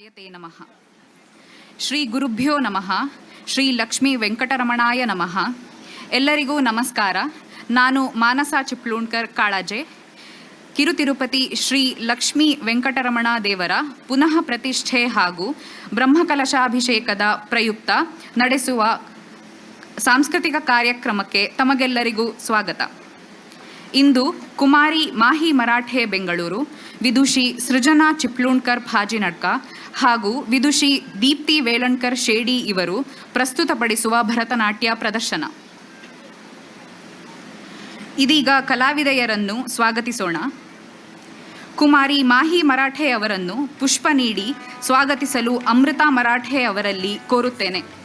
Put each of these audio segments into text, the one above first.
ವೆಂಕಟೇಶಾಯತೆ ನಮಃ. ಶ್ರೀ ಗುರುಭ್ಯೋ ನಮಃ. ಶ್ರೀ ಲಕ್ಷ್ಮೀ ವೆಂಕಟರಮಣಾಯ ನಮಃ. ಎಲ್ಲರಿಗೂ ನಮಸ್ಕಾರ. ನಾನು ಮಾನಸ ಚಿಪ್ಲೂಣ್ಕರ್ ಕಾಳಾಜೆ. ಕಿರುತಿರುಪತಿ ಶ್ರೀ ಲಕ್ಷ್ಮೀ ವೆಂಕಟರಮಣ ದೇವರ ಪುನಃ ಪ್ರತಿಷ್ಠೆ ಹಾಗೂ ಬ್ರಹ್ಮಕಲಶಾಭಿಷೇಕದ ಪ್ರಯುಕ್ತ ನಡೆಸುವ ಸಾಂಸ್ಕೃತಿಕ ಕಾರ್ಯಕ್ರಮಕ್ಕೆ ತಮಗೆಲ್ಲರಿಗೂ ಸ್ವಾಗತ. ಇಂದು ಕುಮಾರಿ ಮಾಹಿ ಮರಾಠೆ ಬೆಂಗಳೂರು, ವಿದುಷಿ ಸೃಜನಾ ಚಿಪ್ಲೂಣ್ಕರ್ ಭಾಜಿನಡ್ಕ ಹಾಗೂ ವಿದುಷಿ ದೀಪ್ತಿ ವೇಲಣ್ಕರ್ ಶೇಡಿ ಇವರು ಪ್ರಸ್ತುತಪಡಿಸುವ ಭರತನಾಟ್ಯ ಪ್ರದರ್ಶನ. ಇದೀಗ ಕಲಾವಿದೆಯರನ್ನು ಸ್ವಾಗತಿಸೋಣ. ಕುಮಾರಿ ಮಾಹಿ ಮರಾಠೆ ಅವರನ್ನು ಪುಷ್ಪ ನೀಡಿ ಸ್ವಾಗತಿಸಲು ಅಮೃತ ಮರಾಠೆ ಅವರಲ್ಲಿ ಕೋರುತ್ತೇನೆ.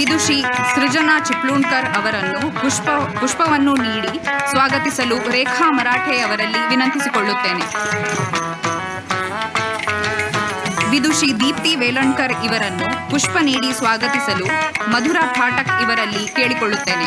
ವಿದುಷಿ ಸೃಜನಾ ಚಿಪ್ಲೂಣ್ಕರ್ ಅವರನ್ನು ಪುಷ್ಪ, ಪುಷ್ಪವನ್ನು ನೀಡಿ ಸ್ವಾಗತಿಸಲು ರೇಖಾ ಮರಾಠೆ ಅವರಲ್ಲಿ ವಿನಂತಿಸಿಕೊಳ್ಳುತ್ತೇನೆ. ವಿದುಷಿ ದೀಪ್ತಿ ವೇಲಣ್ಕರ್ ಇವರನ್ನು ಪುಷ್ಪ ನೀಡಿ ಸ್ವಾಗತಿಸಲು ಮಧುರ ಪಾಠಕ್ ಇವರಲ್ಲಿ ಕೇಳಿಕೊಳ್ಳುತ್ತೇನೆ.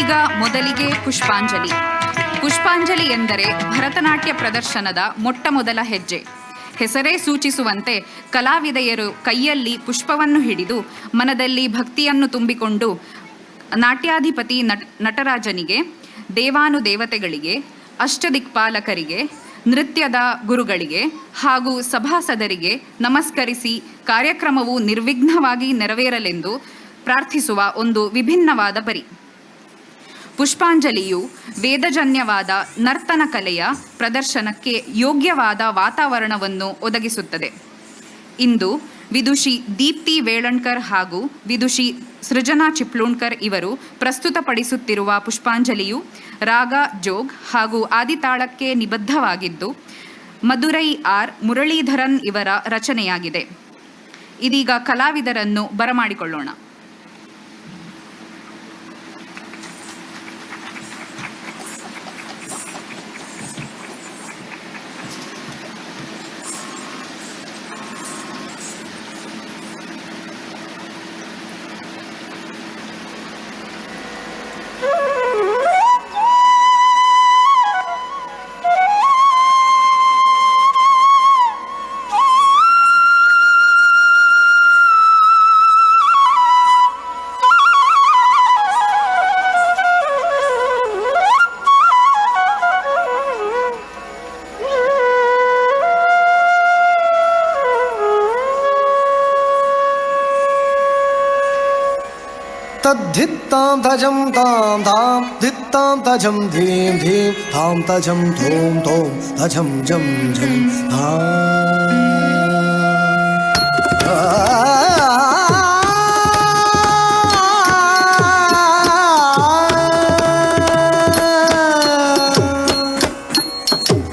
ಈಗ ಮೊದಲಿಗೆ ಪುಷ್ಪಾಂಜಲಿ. ಪುಷ್ಪಾಂಜಲಿ ಎಂದರೆ ಭರತನಾಟ್ಯ ಪ್ರದರ್ಶನದ ಮೊಟ್ಟ ಮೊದಲ ಹೆಜ್ಜೆ. ಹೆಸರೇ ಸೂಚಿಸುವಂತೆ ಕಲಾವಿದೆಯರು ಕೈಯಲ್ಲಿ ಪುಷ್ಪವನ್ನು ಹಿಡಿದು ಮನದಲ್ಲಿ ಭಕ್ತಿಯನ್ನು ತುಂಬಿಕೊಂಡು ನಾಟ್ಯಾಧಿಪತಿ ನಟ, ನಟರಾಜನಿಗೆ, ದೇವಾನುದೇವತೆಗಳಿಗೆ, ಅಷ್ಟದಿಕ್ಪಾಲಕರಿಗೆ, ನೃತ್ಯದ ಗುರುಗಳಿಗೆ ಹಾಗೂ ಸಭಾಸದರಿಗೆ ನಮಸ್ಕರಿಸಿ ಕಾರ್ಯಕ್ರಮವು ನಿರ್ವಿಘ್ನವಾಗಿ ನೆರವೇರಲೆಂದು ಪ್ರಾರ್ಥಿಸುವ ಒಂದು ವಿಭಿನ್ನವಾದ ಪರಿ. ಪುಷ್ಪಾಂಜಲಿಯು ವೇದಜನ್ಯವಾದ ನರ್ತನ ಕಲೆಯ ಪ್ರದರ್ಶನಕ್ಕೆ ಯೋಗ್ಯವಾದ ವಾತಾವರಣವನ್ನು ಒದಗಿಸುತ್ತದೆ. ಇಂದು ವಿದುಷಿ ದೀಪ್ತಿ ವೇಳಣ್ಕರ್ ಹಾಗೂ ವಿದುಷಿ ಸೃಜನಾ ಚಿಪ್ಲೂಣ್ಕರ್ ಇವರು ಪ್ರಸ್ತುತಪಡಿಸುತ್ತಿರುವ ಪುಷ್ಪಾಂಜಲಿಯು ರಾಗ, ಜೋಗ್ ಹಾಗೂ ಆದಿತಾಳಕ್ಕೆ ನಿಬದ್ಧವಾಗಿದ್ದು, ಮಧುರೈ ಆರ್ ಮುರಳೀಧರನ್ ಇವರ ರಚನೆಯಾಗಿದೆ. ಇದೀಗ ಕಲಾವಿದರನ್ನು ಬರಮಾಡಿಕೊಳ್ಳೋಣ. तद्धित्तां तजं तां तां धित्तां तजं धीं धीं तां तजं धूं धूं तजं जं जं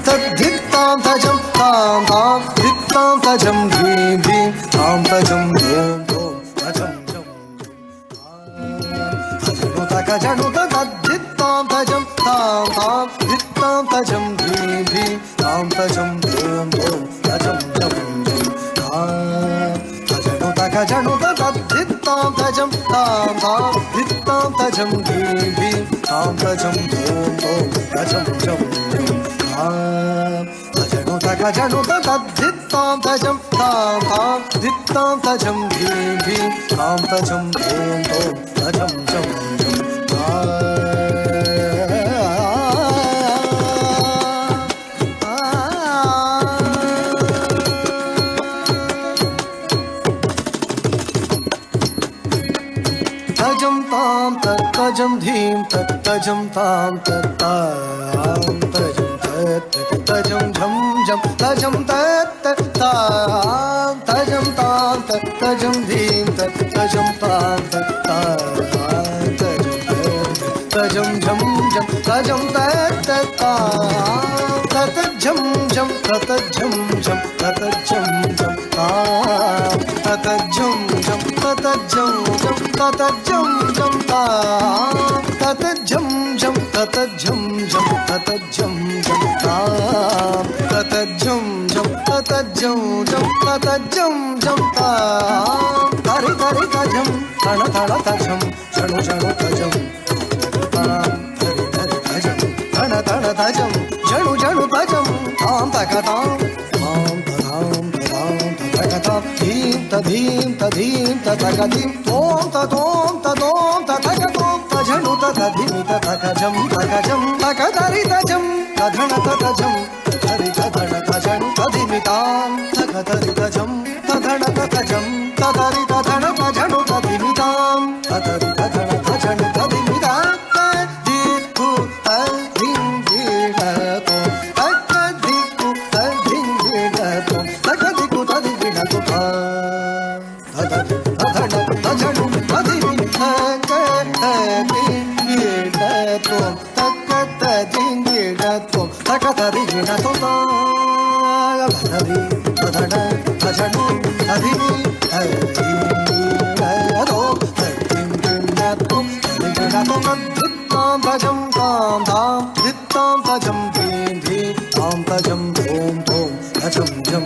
तद्धित्तां तजं तां तां धित्तां तजं तद्धित्तां तजं तां तां धित्तां तजं धीं धीं तां तजं धूं धूं तजं जं जं गजनुत गजनुत तद्धित्तां तजं तां तां धित्तां तजं धीं धीं तां तजं धूं धूं तजं जं गजनुत गजनुत तद्धित्तां तजं तां तां धित्तां तजं धीं धीं तां तजं धूं धूं तजं तां तत्तजं धीं तत्तजं तां तत्तां तजं तत् तजं झं झं तजं तत् तां तजं तां त तजं धीं त तजं तां त तां तजं तजं झं झं तजं त तां तत झं झं तत झं झं तत झं झं तां तत झं झं तत झं झं तत झं झं तां तत झं झं तत झं झं तत झं झं तां तत झं झं तत झं झं तत झं झं तां तरि तरि तजं तण तण तजं झणु झणु तजं तां तरि तरि तजं तण तण तजं झणु झणु तजं तां तक तां तां तदां तदां ततक తధీం తధీం తగదిం తోం తోం తోం తగతోం తజను తధిమి తగజం తగజం తగదరితజం తధణ తగజం తరితగణ తజను తధిమితాం ಜಿಂಗಿಡತೋ ಸಕಸರಿಗಿನ ತುತಾಗಲರಿ ಪದಡ ಪದಡು ಅದಿನಿ ಹರಿ ಹರೋ ಹರಿಗಿಡತೋ ಹರಿಗಿಡತೋ ದಿತ್ತಾಂ ಭಜಂ ತಾಂ ಧಾಂ ದಿತ್ತಾಂ ಭಜಂ ಧೀಂ ಧೀಂ ತಾಂ ಭಜಂ ಓಂ ಓಂ ಭಜಂ ಜಂ